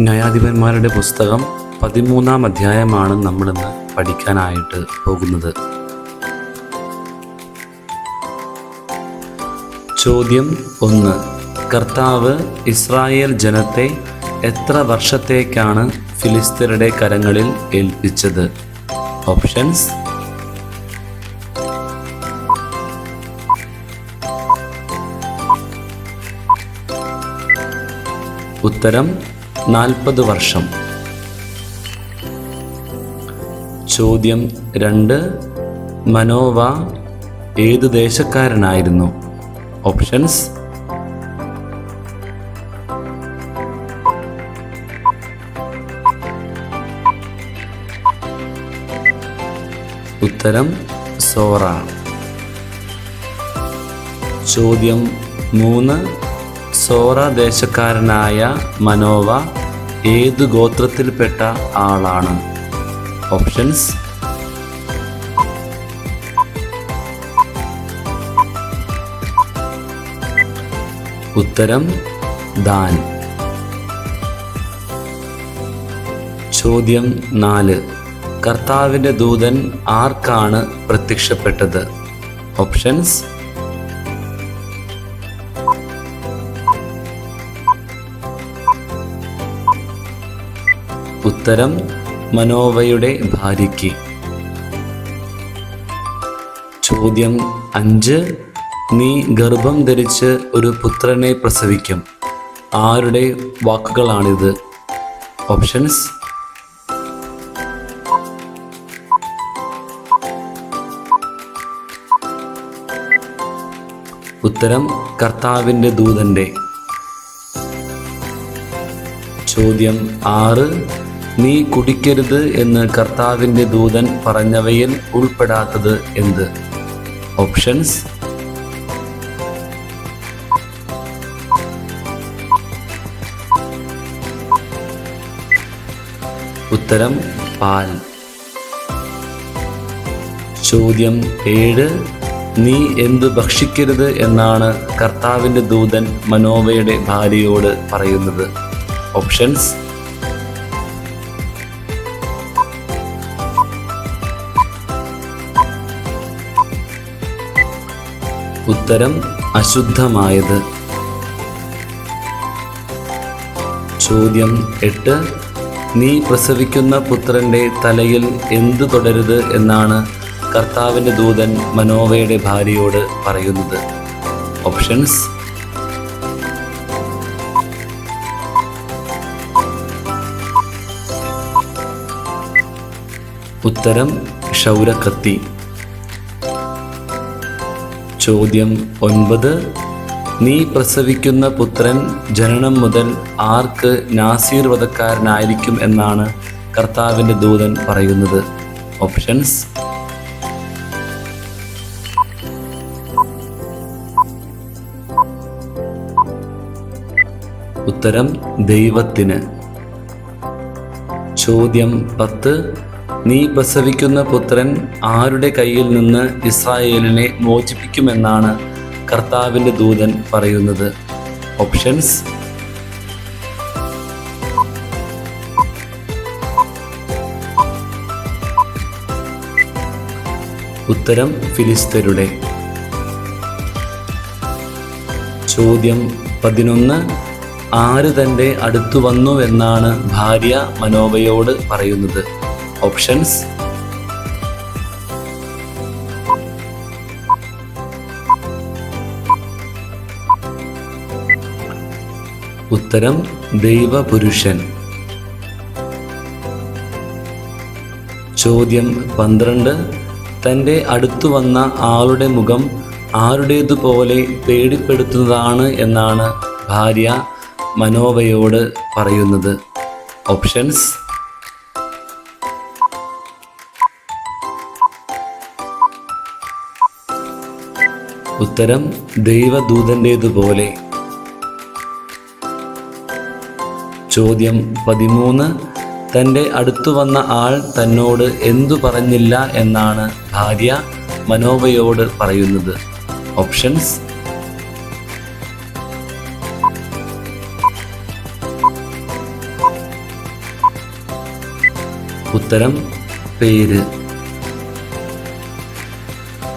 ന്യായാധിപന്മാരുടെ പുസ്തകം പതിമൂന്നാം അധ്യായമാണ് നമ്മളിന്ന് പഠിക്കാനായിട്ട് പോകുന്നത്. ചോദ്യം ഒന്ന്. കർത്താവ് ഇസ്രായേൽ ജനത്തെ എത്ര വർഷത്തേക്കാണ് ഫിലിസ്തീനയുടെ കരങ്ങളിൽ ഏൽപ്പിച്ചത്? ഓപ്ഷൻസ്? ഉത്തരം നാൽപ്പത് വർഷം. ചോദ്യം രണ്ട്. മനോവ ഏത് ദേശക്കാരനായിരുന്നു? ഓപ്ഷൻസ്. ഉത്തരം സോറ. ചോദ്യം മൂന്ന്. സോറ ദേശക്കാരനായ മനോവ ഏത് ഗോത്രത്തിൽപ്പെട്ട ആളാണ്? ഓപ്ഷൻസ്. ഉത്തരം ദാൻ. ചോദ്യം നാല്. കർത്താവിന്റെ ദൂതൻ ആർക്കാണ് പ്രത്യക്ഷപ്പെട്ടത്? ഓപ്ഷൻസ്. ഉത്തരം മനോവയുടെ ഭാര്യയ്ക്ക്. ചോദ്യം അഞ്ച്. നീ ഗർഭം ധരിച്ച് ഒരു പുത്രനെ പ്രസവിക്കും. ആരുടെ വാക്കുകളാണിത്? ഓപ്ഷൻസ്. ഉത്തരം കർത്താവിന്റെ ദൂതന്റെ. ചോദ്യം ആറ്. നീ കുടിക്കരുത് എന്ന് കർത്താവിന്റെ ദൂതൻ പറഞ്ഞവയിൽ ഉൾപ്പെടാത്തത് എന്ത്? ഓപ്ഷൻസ്. ഉത്തരം പാൽ. ചോദ്യം ഏഴ് നീ എന്തു ഭക്ഷിക്കരുത് എന്നാണ് കർത്താവിന്റെ ദൂതൻ മനോവയുടെ ഭാര്യയോട് പറയുന്നത്. ഓപ്ഷൻസ്. ഉത്തരം അശുദ്ധമായത്. ചോദ്യം എട്ട്. നീ പ്രസവിക്കുന്ന പുത്രന്റെ തലയിൽ എന്തു തുടരുത് എന്നാണ് കർത്താവിന്റെ ദൂതൻ മനോവയുടെ ഭാര്യയോട് പറയുന്നത്. ഓപ്ഷൻസ്. ഉത്തരം ക്ഷൗരക്കത്തി ചോദ്യം ഒൻപത്. നീ പ്രസവിക്കുന്ന പുത്രൻ ജനനം മുതൽ ആർക്ക് നാസീർ വധക്കാരനായിരിക്കും എന്നാണ് കർത്താവിന്റെ ദൂതൻ പറയുന്നത്. ഓപ്ഷൻസ്. ഉത്തരം ദൈവത്തിന്. ചോദ്യം പത്ത്. നീ പ്രസവിക്കുന്ന പുത്രൻ ആരുടെ കയ്യിൽ നിന്ന് ഇസ്രായേലിനെ മോചിപ്പിക്കുമെന്നാണ് കർത്താവിന്റെ ദൂതൻ പറയുന്നത്. ഓപ്ഷൻസ്. ഉത്തരം ഫിലിസ്തരുടെ. ചോദ്യം പതിനൊന്ന്. ആര് തന്റെ അടുത്തു വന്നു എന്നാണ് ഭാര്യ മനോവയോട് പറയുന്നത്. ഓപ്ഷൻസ് ഉത്തരം ദൈവപുരുഷൻ. ചോദ്യം പന്ത്രണ്ട്. തന്റെ അടുത്തു വന്ന ആളുടെ മുഖം ആരുടേതുപോലെ പേടിപ്പെടുത്തുന്നതാണ് എന്നാണ് ഭാര്യ മനോവയോട് പറയുന്നത്. ഓപ്ഷൻസ് ഉത്തരം ദൈവദൂതന്റേതുപോലെ ചോദ്യം പതിമൂന്ന്. തന്റെ അടുത്തു വന്ന ആൾ തന്നോട് എന്തു പറഞ്ഞില്ല എന്നാണ് ഭാര്യ മനോവയോട് പറയുന്നത്. ഓപ്ഷൻസ്. ഉത്തരം പേര്.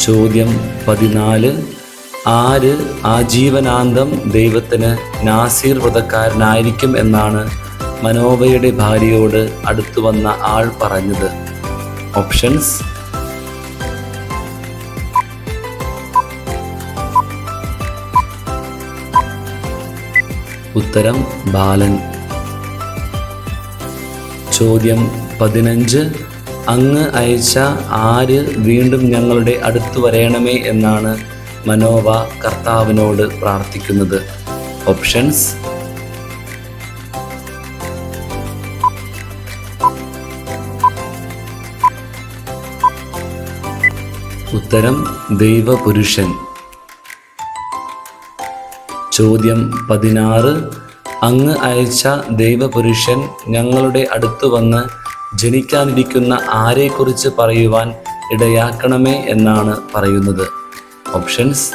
ചോദ്യം പതിനാല്. ആര് ആജീവനാന്തം ദൈവത്തിന് നാസീർ വ്രതക്കാരനായിരിക്കും എന്നാണ് മനോവയുടെ ഭാര്യയോട് അടുത്തു വന്ന ആൾ പറഞ്ഞത്. ഓപ്ഷൻസ്. ഉത്തരം ബാലൻ. ചോദ്യം പതിനഞ്ച്. അങ്ങ് അയച്ച ആര് വീണ്ടും ഞങ്ങളുടെ അടുത്ത് വരയണമേ എന്നാണ് മനോവ കർത്താവിനോട് പ്രാർത്ഥിക്കുന്നത്. ഓപ്ഷൻസ്? ഉത്തരം ദൈവപുരുഷൻ. ചോദ്യം പതിനാറ്. അങ്ങ് അയച്ച ദൈവപുരുഷൻ ഞങ്ങളുടെ അടുത്ത് വന്ന് ജനിക്കാനിരിക്കുന്ന ആരെക്കുറിച്ച് പറയുവാൻ ഇടയാക്കണമേ എന്നാണ് പറയുന്നത്. ഓപ്ഷൻസ്.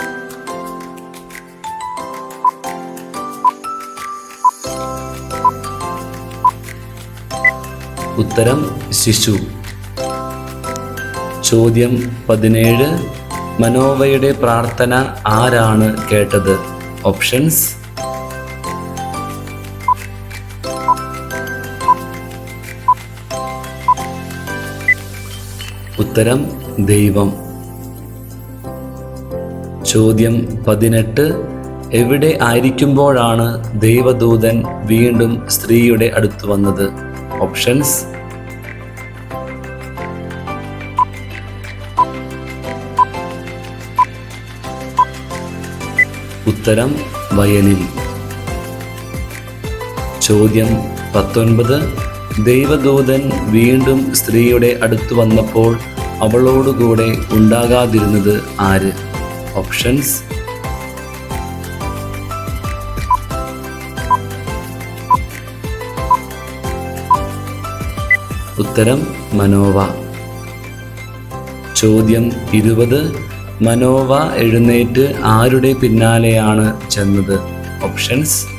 ഉത്തരം ശിശു. ചോദ്യം പതിനേഴ്. മനോവയുടെ പ്രാർത്ഥന ആരാണ് കേട്ടത്? ഓപ്ഷൻസ്. ഉത്തരം ദൈവം. ചോദ്യം പതിനെട്ട്. എവിടെ ആയിരിക്കുമ്പോഴാണ് ദൈവദൂതൻ വീണ്ടും സ്ത്രീയുടെ അടുത്ത് വന്നത്? ഓപ്ഷൻസ്. ഉത്തരം വയലിൽ ചോദ്യം പത്തൊൻപത്. ദൈവദൂതൻ വീണ്ടും സ്ത്രീയുടെ അടുത്ത് വന്നപ്പോൾ അവളോടുകൂടെ ഉണ്ടാകാതിരുന്നത് ആര്? ഓപ്ഷൻസ് ഉത്തരം മനോവ. ചോദ്യം ഇരുപത്. മനോവ എഴുന്നേറ്റ് ആരുടെ പിന്നാലെയാണ് ചെന്നത്? ഓപ്ഷൻസ്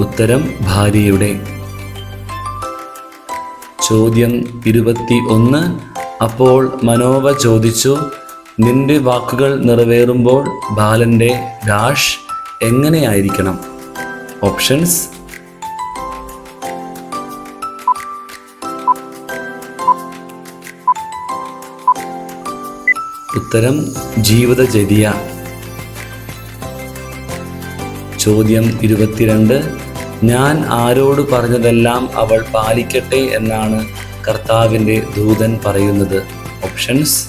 ഉത്തരം ഭാര്യയുടെ. ചോദ്യം ഇരുപത്തി ഒന്ന് അപ്പോൾ മനോവ ചോദിച്ചു നിന്റെ വാക്കുകൾ നിറവേറുമ്പോൾ ബാലന്റെ ഡാഷ് എങ്ങനെയായിരിക്കണം? ഓപ്ഷൻസ് ഉത്തരം ജീവിതചര്യ. ചോദ്യം ഇരുപത്തിരണ്ട്. ഞാൻ ആരോട് പറഞ്ഞതെല്ലാം അവൾ പാലിക്കട്ടെ എന്നാണ് കർത്താവിന്റെ ദൂതൻ പറയുന്നത്. ഓപ്ഷൻസ്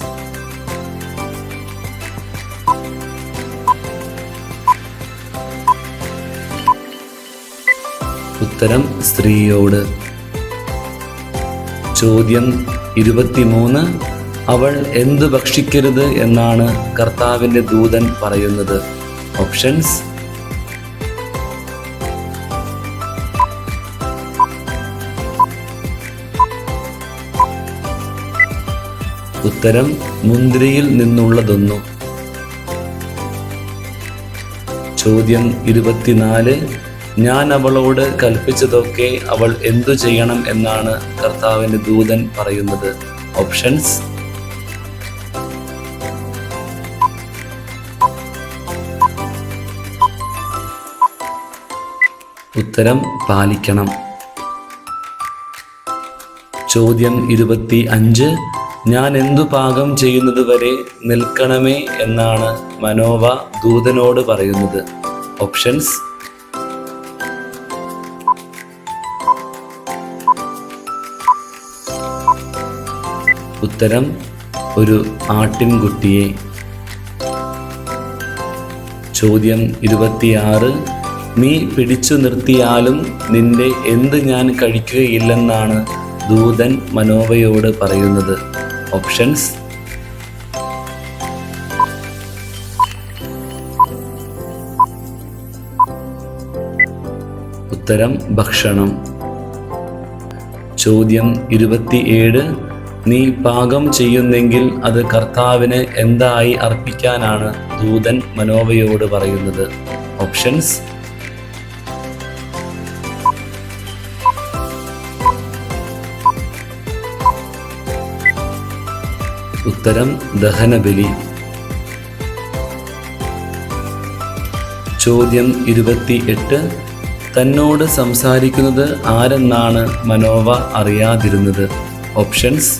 ഉത്തരം സ്ത്രീയോട്. ചോദ്യം ഇരുപത്തിമൂന്ന്. അവൾ എന്തു ഭക്ഷിക്കരുത് എന്നാണ് കർത്താവിന്റെ ദൂതൻ പറയുന്നത്. ഓപ്ഷൻസ് ഉത്തരം മുന്തിരിയിൽ നിന്നുള്ളതൊന്നു. ചോദ്യം ഇരുപത്തിനാല്. ഞാൻ അവളോട് കൽപ്പിച്ചതൊക്കെ അവൾ എന്തു ചെയ്യണം എന്നാണ് കർത്താവിന്റെ ദൂതൻ പറയുന്നത്. ഓപ്ഷൻസ്? ഉത്തരം പാലിക്കണം. ചോദ്യം ഇരുപത്തി അഞ്ച് ഞാൻ എന്തു പാകം ചെയ്യുന്നത് വരെ നിൽക്കണമേ എന്നാണ് മനോവ ദൂതനോട് പറയുന്നത്. ഓപ്ഷൻസ് ഉത്തരം ഒരു ആട്ടിൻകുട്ടിയെ. ചോദ്യം ഇരുപത്തിയാറ്. നീ പിടിച്ചു നിർത്തിയാലും നിന്റെ എന്ത് ഞാൻ കഴിക്കുകയില്ലെന്നാണ് ദൂതൻ മനോവയോട് പറയുന്നത്. ഓപ്ഷൻസ് ഉത്തരം ഭക്ഷണം. ചോദ്യം ഇരുപത്തിയേഴ്. നീ പാകം ചെയ്യുന്നെങ്കിൽ അത് കർത്താവിന് എന്തായി അർപ്പിക്കാനാണ് ദൂതൻ മനോവയോട് പറയുന്നത്. ഓപ്ഷൻസ് ഉത്തരം ദഹനബലി. ചോദ്യം ഇരുപത്തി എട്ട് തന്നോട് സംസാരിക്കുന്നത് ആരെന്നാണ് മനോവ അറിയാതിരുന്നത്? ഓപ്ഷൻസ്.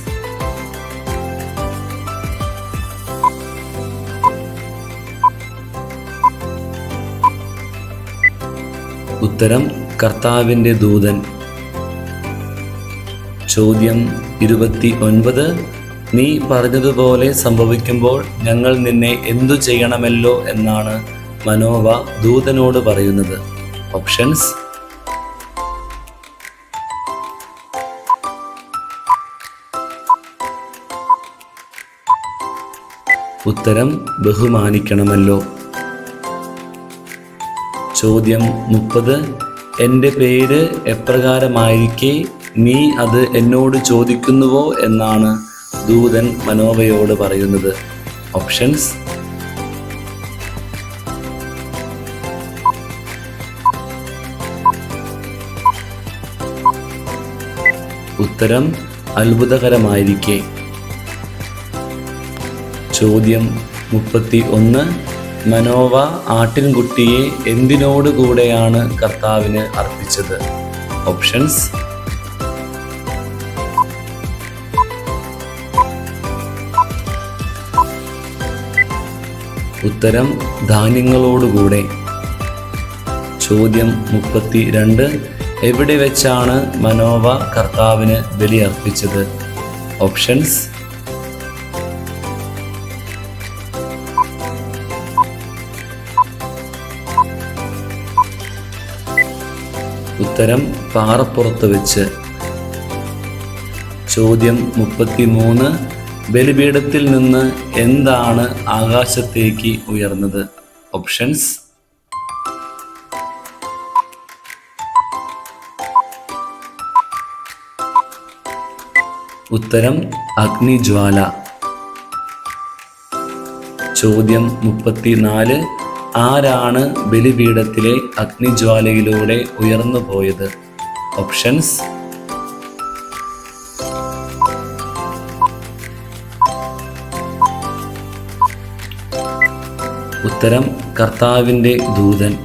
ഉത്തരം കർത്താവിന്റെ ദൂതൻ. ചോദ്യം ഇരുപത്തി ഒൻപത് നീ പറഞ്ഞതുപോലെ സംഭവിക്കുമ്പോൾ ഞങ്ങൾ നിന്നെ എന്തു ചെയ്യണമല്ലോ എന്നാണ് മനോവ ദൂതനോട് പറയുന്നത്. ഓപ്ഷൻസ് ഉത്തരം ബഹുമാനിക്കണമല്ലോ. ചോദ്യം മുപ്പത്. എന്റെ പേര് എപ്രകാരമായിരിക്കെ നീ അത് എന്നോട് ചോദിക്കുന്നുവോ എന്നാണ് ദൂതൻ മനോവയോട് പറയുന്നത് ഓപ്ഷൻസ്. ഉത്തരം അത്ഭുതകരമായിരിക്കെ. ചോദ്യം മുപ്പത്തി ഒന്ന് മനോവ ആട്ടിൻകുട്ടിയെ എന്തിനോട് എന്തിനോടുകൂടെയാണ് കർത്താവിന് അർപ്പിച്ചത്? ഓപ്ഷൻസ്. ഉത്തരം ധാന്യങ്ങളോടുകൂടെ. ചോദ്യം മുപ്പത്തി രണ്ട് എവിടെ വെച്ചാണ് മനോവ കർത്താവിന് ബലി അർപ്പിച്ചത്? ഓപ്ഷൻസ്. ഉത്തരം പാറപ്പുറത്ത് വെച്ച്. ചോദ്യം മുപ്പത്തി മൂന്ന് ബലിപീഠത്തിൽ നിന്ന് എന്താണ് ആകാശത്തേക്ക് ഉയർന്നത്? ഓപ്ഷൻസ് ഉത്തരം അഗ്നിജ്വാല. ചോദ്യം മുപ്പത്തിനാല്. ആരാണ് ബലിപീഠത്തിലെ അഗ്നിജ്വാലയിലൂടെ ഉയർന്നു പോയത് ഓപ്ഷൻസ് ഉത്തരം കർത്താവിന്റെ ദൂതൻ.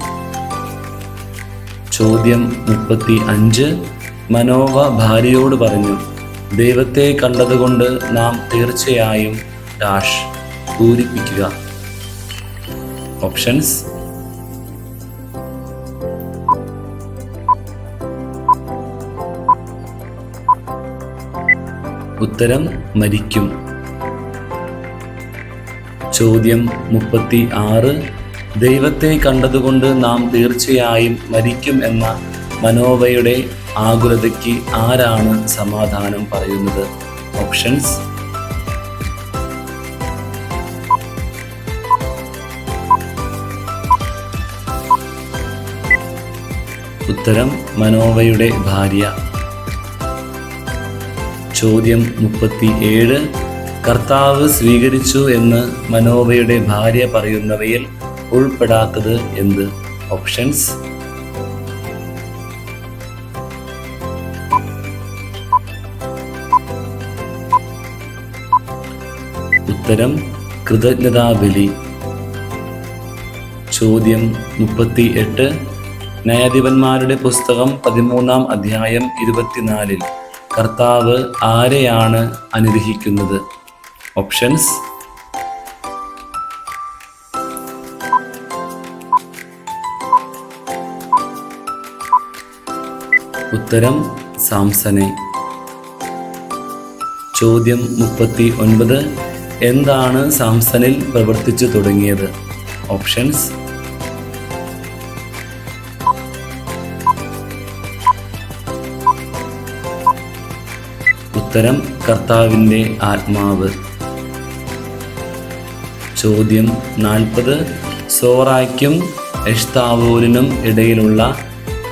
ചോദ്യം മുപ്പത്തി അഞ്ച് മനോവ ഭാര്യയോട് പറഞ്ഞു ദൈവത്തെ കണ്ടതുകൊണ്ട് നാം തീർച്ചയായും ഡാഷ് പൂരിപ്പിക്കുക. ഓപ്ഷൻസ് ഉത്തരം മരിക്കും. ചോദ്യം മുപ്പത്തി ആറ് ദൈവത്തെ കണ്ടതുകൊണ്ട് നാം തീർച്ചയായും മരിക്കും എന്ന മനോവയുടെ ആകുലതയ്ക്ക് ആരാണ് സമാധാനം പറയുന്നത്? ഓപ്ഷൻസ്. ഉത്തരം മനോവയുടെ ഭാര്യ. ചോദ്യം മുപ്പത്തി ഏഴ് കർത്താവ് സ്വീകരിച്ചു എന്ന് മനോവയുടെ ഭാര്യ പറയുന്നവയിൽ ഉൾപ്പെടാത്തത് എന്ത്? ഓപ്ഷൻസ് ഉത്തരം കൃതജ്ഞതാബലി. ചോദ്യം മുപ്പത്തി എട്ട് ന്യായാധിപന്മാരുടെ പുസ്തകം പതിമൂന്നാം അധ്യായം ഇരുപത്തിനാലിൽ കർത്താവ് ആരെയാണ് അനുഗ്രഹിക്കുന്നത്? ഓപ്ഷൻസ് ഉത്തരം സാംസനെ. ചോദ്യം മുപ്പത്തി ഒൻപത് എന്താണ് സാംസണിൽ പ്രവർത്തിച്ചു തുടങ്ങിയത്? ഓപ്ഷൻസ് ഉത്തരം കർത്താവിന്റെ ആത്മാവ്. ചോദ്യം നാൽപ്പത്. സോറായ്ക്കും എഷ്താവൂരിനും ഇടയിലുള്ള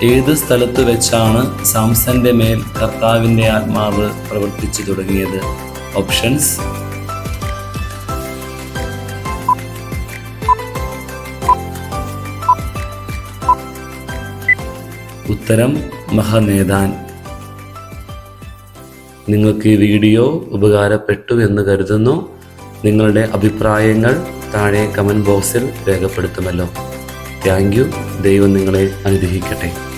ഏത് സ്ഥലത്ത് വെച്ചാണ് സാംസന്റെ മേൽ കർത്താവിന്റെ ആത്മാവ് പ്രവർത്തിച്ചു തുടങ്ങിയത്? ഓപ്ഷൻസ്. ഉത്തരം മഹനേതാൻ. നിങ്ങൾക്ക് ഈ വീഡിയോ ഉപകാരപ്പെട്ടു എന്ന് കരുതുന്നു. നിങ്ങളുടെ അഭിപ്രായങ്ങൾ താഴെ കമന്റ് ബോക്സിൽ രേഖപ്പെടുത്തുമല്ലോ. താങ്ക് യു ദൈവം നിങ്ങളെ അനുഗ്രഹിക്കട്ടെ.